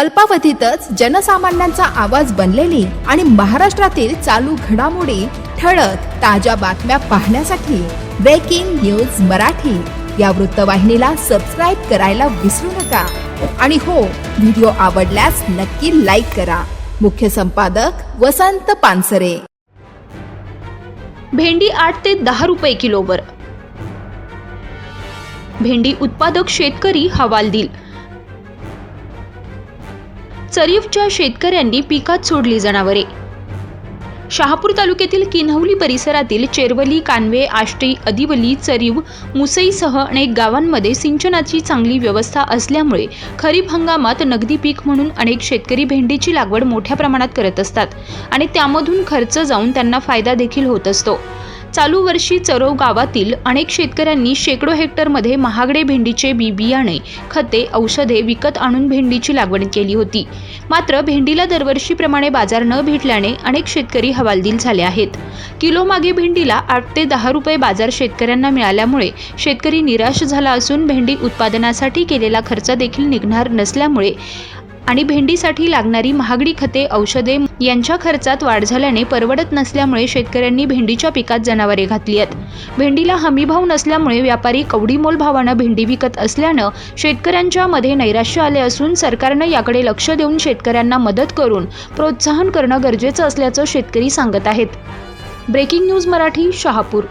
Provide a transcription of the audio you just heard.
अल्पावधीतच जनसामान्यांचा आवाज बनलेली आणि महाराष्ट्रातील चालू घडामोडी ठळक ताज्या बातम्या पाहण्यासाठी ब्रेकिंग न्यूज मराठी. या वृत्तवाहिनीला सबस्क्राईब करायला विसरू नका. आणि हो व्हिडिओ आवडल्यास नक्की लाईक करा. मुख्य संपादक वसंत पानसरे. भेंडी आठ ते दहा रुपये किलोवर. भेंडी उत्पादक शेतकरी हवालदिल. चरीफच्या शेतकऱ्यांनी पिकात सोडली जनावरे. शहापूर तालुक्यातील किन्हवली परिसरातील चेरवली कानवे आष्टी अदिवली चरीव मुसईसह अनेक गावांमध्ये सिंचनाची चांगली व्यवस्था असल्यामुळे खरीप हंगामात नगदी पीक म्हणून अनेक शेतकरी भेंडीची लागवड मोठ्या प्रमाणात करत असतात आणि त्यामधून खर्च जाऊन त्यांना फायदा देखील होत असतो. चालू वर्षी चरव गावातील अनेक शेतकऱ्यांनी शेकडो हेक्टरमध्ये महागडे भेंडीचे बी बियाणे खते औषधे विकत आणून भेंडीची लागवड केली होती. मात्र भेंडीला दरवर्षीप्रमाणे बाजार न भेटल्याने अनेक शेतकरी हवालदिल झाले आहेत. किलो मागे भेंडीला आठ ते दहा रुपये बाजार शेतकऱ्यांना मिळाल्यामुळे शेतकरी निराश झाला असून भेंडी उत्पादनासाठी केलेला खर्च देखील निघणार नसल्यामुळे आणि भेंडीसाठी लागणारी महागडी खते औषधे यांच्या खर्चात वाढ झाल्याने परवडत नसल्यामुळे शेतकऱ्यांनी भेंडीच्या पिकात जनावरे घातली आहेत. भेंडीला हमीभाव नसल्यामुळे व्यापारी कवडीमोल भावानं भेंडी विकत असल्यानं शेतकऱ्यांच्या मध्ये नैराश्य आले असून सरकारनं याकडे लक्ष देऊन शेतकऱ्यांना मदत करून प्रोत्साहन करणं गरजेचं असल्याचं शेतकरी सांगत आहेत. Breaking news Marathi Shahapur.